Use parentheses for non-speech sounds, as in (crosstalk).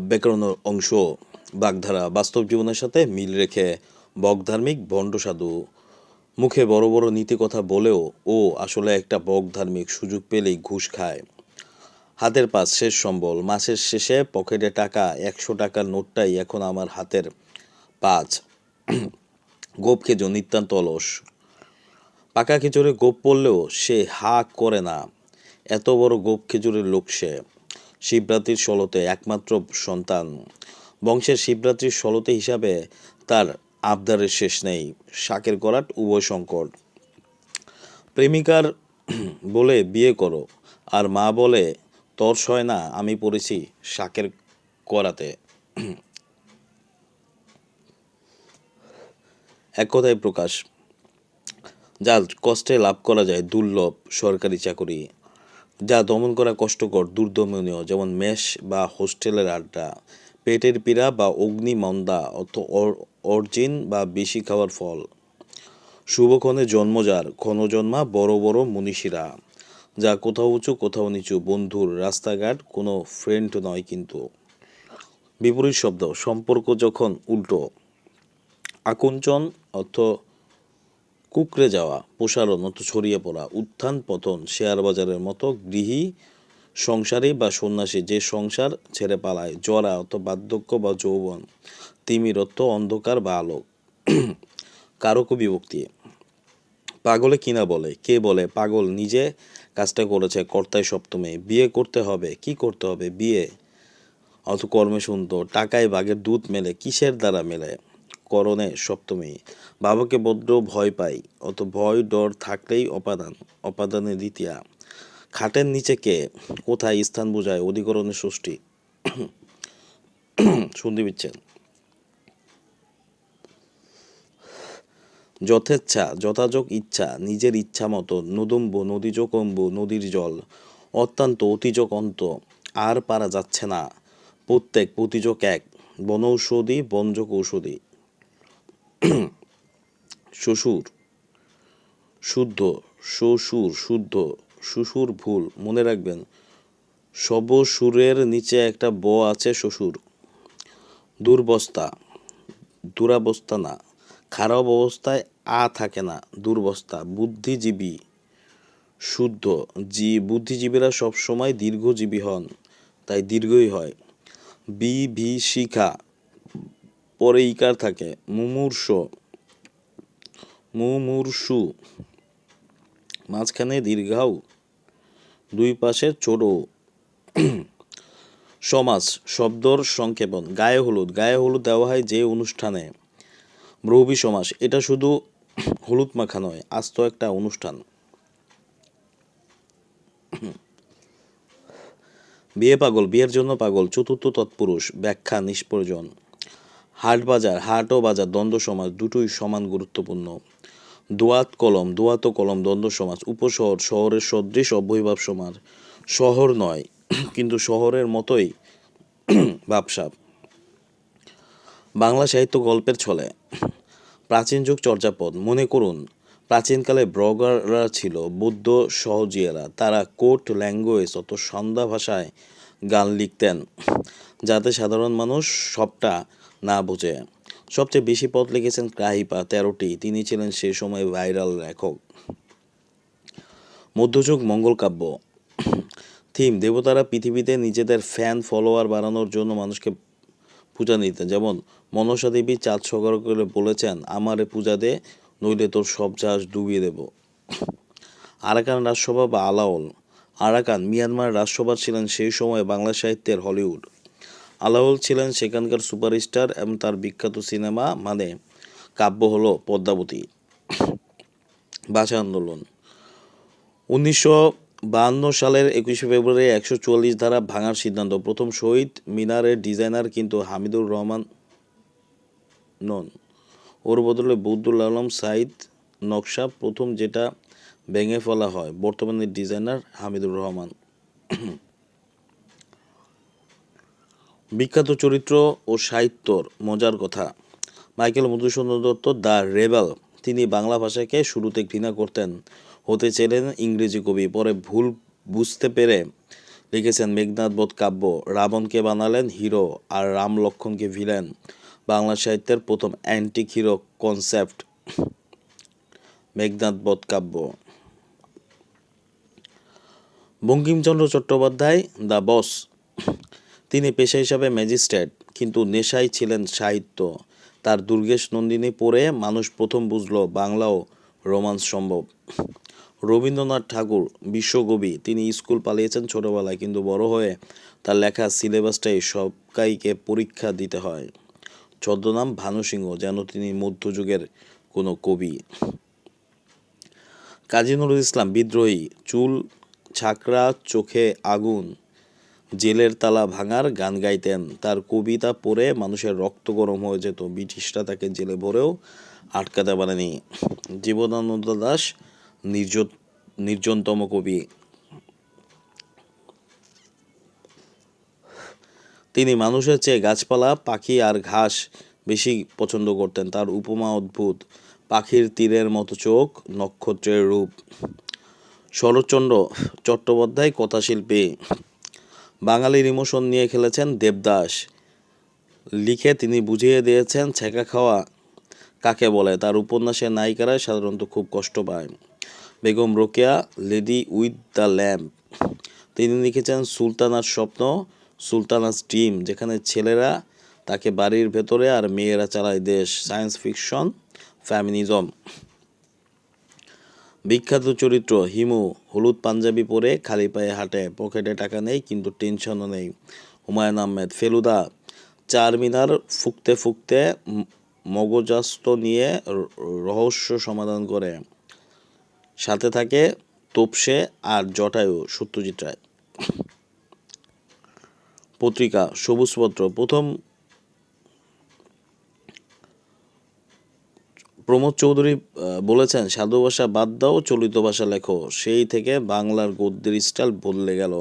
ব্যাকরণ অংশ বাগধারা বাস্তব জীবনের সাথে মিল রেখে বকধার্মিক ভণ্ড সাধু মুখে বড় বড় নীতি কথা বলেও ও আসলে একটা বকধার্মিক সুযোগ পেলেই ঘুষ খায়। হাতের পাশ শেষ সম্বল, মাসের শেষে পকেটে টাকা, একশো টাকার নোটটাই এখন আমার হাতের পাঁচ। (clears throat) গোপ খেজো, নিতান্ত অলস। পাকা খেজুরে গোপ পড়লেও সে হা করে না। এত বড় গোপ খেজুরের লোক সে। শিবরাত্রির ষোলোতে একমাত্র সন্তান। বংশের শিবরাত্রির ষোলোতে হিসাবে তার আবদারের শেষ নেই, শাকের করাট উভয় সংকট প্রেমিকার বলে, বিয়ে করো। আর মা বলে, তোর সয় না, আমি পড়েছি শাকের করাতে এক কথায় প্রকাশ। যা কষ্টে লাভ করা যায় দুর্লভ সরকারি চাকরি। যা দমন করা কষ্টকর দুর্দমনীয়, যেমন মেষ বা হোস্টেলের আড্ডা, পেটের পীড়া বা অগ্নিমন্দা অত অর- অর্জিন বা বেশি খাওয়ার ফল। শুভক্ষণে জন্মজার ক্ষণজন্মা বড় বড় মনীষীরা, যা কোথাও উঁচু, কোথাও নিচু, বন্ধুর, রাস্তাঘাট কোনো ফ্রেন্ড নয় কিন্তু। বিপরীত শব্দ, সম্পর্ক যখন উল্টো আকুঞ্চন অর্থ কুকড়ে যাওয়া, প্রসারণ অত ছড়িয়ে পড়া, উত্থান পতন, শেয়ার বাজারের মতো গৃহী সংসারী বা সন্ন্যাসী যে সংসার ছেড়ে পালায়, জরা অত বার্ধক্য বা যৌবন তিমির অর্থ অন্ধকার বা আলোক কারক বিভক্তি পাগলে কিনা বলে, কে বলে, পাগল নিজে কাজটা করেছে কর্তায় সপ্তমে, বিয়ে করতে হবে, কি করতে হবে, বিয়ে? অত কর্মে সুন্দর, টাকায় বাঘের দুধ মেলে, কিসের দ্বারা মেলে? করণে সপ্তমী। বাবাকে বড্ড ভয় পাই, অত ভয় ডর থাকলেই অপাদান অপাদানে দ্বিতীয়া। খাটের নিচে কে? কোথায় স্থান বোঝায় অধিকরণের ষষ্ঠী? শুনতে বিচ্ছেন যথেচ্ছা, যথাযোগ ইচ্ছা, নিজের ইচ্ছা মতো, নদম্ব, নদীজকম্ব, নদীর জল। অত্যন্ত অতিযোগ অন্ত, আর পারা যাচ্ছে না। প্রত্যেক প্রতিযোগ এক, বনৌষধি, বনযোগ ঔষধি। শ্বশুর। শুদ্ধ শ্বশুর শুদ্ধ, শ্বশুর ভুল, মনে রাখবেন সব সুরের নিচে একটা ব আছে শ্বশুর। দুর্বস্থা, দুরাবস্থা না। খারাপ অবস্থায় আ থাকে না, দুর্বস্থা, বুদ্ধিজীবী, শুদ্ধ, জি, বুদ্ধিজীবীরা সবসময় দীর্ঘজীবী হন, তাই দীর্ঘই হয়। বি, ভি, শিখা, পরে ইকার থাকে, মুমূর্ষ মুমূর্ষু। মাঝখানে দীর্ঘাও দুই পাশে ছোট। সমাজ শব্দর সংক্ষেপণ। গায়ে হলুদ গায়ে হলুদ দেওয়া হয় যে অনুষ্ঠানে। ব্রহবী সমাস, এটা শুধু হলুদ মাখা নয়, আস্ত একটা অনুষ্ঠান। বিয়ে পাগল, বিয়ের জন্য পাগল, চতুর্থ তৎপুরুষ, ব্যাখ্যা নিষ্প্রয়োজন। হাট বাজার হাট ও বাজার, দ্বন্দ্ব সমাজ, দুটোই সমান গুরুত্বপূর্ণ। দোয়াত কলম দোয়াত কলম, দ্বন্দ্ব সমাজ, উপশহর, শহরের সদৃশ অবৈভাব সমাজ। শহর নয়, (clears throat) কিন্তু শহরের মতোই (clears throat) ভাবসাব। বাংলা সাহিত্য গল্পের ছলে। প্রাচীন যুগ চর্যাপদ, মনে করুন, প্রাচীনকালে ব্লগাররা ছিল বৌদ্ধ সহজিয়ারা। তারা কোট, ল্যাঙ্গুয়েজ অত সন্ধ্যা ভাষায় গান লিখতেন, যাতে সাধারণ মানুষ সবটা না বোঝে। সবচেয়ে বেশি পথ লিখেছেন ক্রাহিপা তেরোটি। তিনি ছিলেন সে সময় ভাইরাল লেখক। মধ্যযুগ, মঙ্গল কাব্য। থিম, দেবতারা পৃথিবীতে নিজেদের ফ্যান, ফলোয়ার বাড়ানোর জন্য মানুষকে পূজা নিতেন যেমন, মনসা দেবী চাঁদ সগর করে বলেছেন, আমারে পূজা দে, নইলে তোর সব চাষ ডুবিয়ে দেব। আরাকান রাজসভা বা আলাওল। আরাকান, মিয়ানমার রাজসভা ছিলেন সেই সময় বাংলা সাহিত্যের হলিউড। আলাওল ছিলেন সেখানকার সুপারস্টার এবং তার বিখ্যাত সিনেমা মানে কাব্য হলো পদ্মাবতী। ভাষা আন্দোলন। উনিশশো বাহান্ন সালের একুশে ফেব্রুয়ারি একশো চুয়াল্লিশ ধারা ভাঙার সিদ্ধান্ত। প্রথম শহীদ মিনারের ডিজাইনার কিন্তু হামিদুর রহমান নন। ওর বদলে বৌদ্ধুল আলম, সাইদ নকশা প্রথম যেটা ভেঙে ফেলা হয়, বর্তমানে ডিজাইনার হামিদুর রহমান। বিখ্যাত চরিত্র ও সাহিত্যর মজার কথা। Michael Madhusudan Dutt, the rebel, তিনি বাংলা ভাষাকে শুরুতে ঘৃণা করতেন, হতে চেলেন ইংরেজি কবি, পরে ভুল বুঝতে পেরে লিখেছেন মেঘনাথ বোধ কাব্য, রাবণকে বানালেন হিরো আর রাম লক্ষণকে ভিলেন। বাংলা সাহিত্যের প্রথম anti hero concept Meghnad Badh Kavya. Bankimchandra Chattopadhyay, the boss তিনি পেশা হিসাবে ম্যাজিস্ট্রেট, কিন্তু নেশায় ছিলেন সাহিত্য। তার দুর্গেশ নন্দিনী পড়ে মানুষ প্রথম বুঝলো বাংলাও রোমান্স সম্ভব। রবীন্দ্রনাথ ঠাকুর বিশ্বকবি, তিনি স্কুল পালিয়েছেন ছোটবেলায়, কিন্তু বড় হয়ে তার লেখা সিলেবাসটাই সবকাইকে পরীক্ষা দিতে হয়। ছদ্মনাম ভানু সিংহ যেন তিনি মধ্যযুগের কোনো কবি। কাজী নুরুল ইসলাম বিদ্রোহী, চুল ছাকরা চোখে আগুন। জেলের তালা ভাঙার গান গাইতেন। তার কবিতা পড়ে মানুষের রক্ত গরম হয়ে যেত। ব্রিটিশরা তাকে জেলে ভরেও আটকাতে পারেনি। জীবনানন্দ দাস, নির্জন, নির্জনতম কবি। তিনি মানুষের চেয়ে গাছপালা, পাখি আর ঘাস বেশি পছন্দ করতেন। তার উপমা অদ্ভুত। পাখির তীরের মতো চোখ, নক্ষত্রের রূপ। শরৎচন্দ্র চট্টোপাধ্যায় কথাশিল্পী। বাঙালির ইমোশন নিয়ে খেলেছেন দেবদাস। লিখে তিনি বুঝিয়ে দিয়েছেন, ছেঁকা খাওয়া কাকে বলে? তার উপন্যাসের নায়িকারা সাধারণত খুব কষ্ট পায়। Begum Rokeya, lady with the lamp. তিনি লিখেছেন, সুলতানার স্বপ্ন, সুলতানাস ড্রিম, যেখানে ছেলেরা তাকে বাড়ির ভেতরে আর মেয়েরা চালায় দেশ। Science fiction, feminism. বিখ্যাত চরিত্র হিমু হলুদ পাঞ্জাবি পরে খালি পায়ে হাঁটে, পকেটে টাকা নেই কিন্তু টেনশনও নেই। হুমায়ুন আহমেদ, ফেলুদা। চারমিনার ফুকতে ফুকতে মগজাস্ত নিয়ে রহস্য সমাধান করে। সাথে থাকে তোপসে আর জটায়ু সত্যজিৎ রায়। পত্রিকা, সবুজপত্র, প্রথম প্রমোদ চৌধুরী বলেছেন, সাধু ভাষা বাদ দাও, চলিত ভাষা লেখো। সেই থেকে বাংলার গদ্যের স্টাইল বদলে গেল।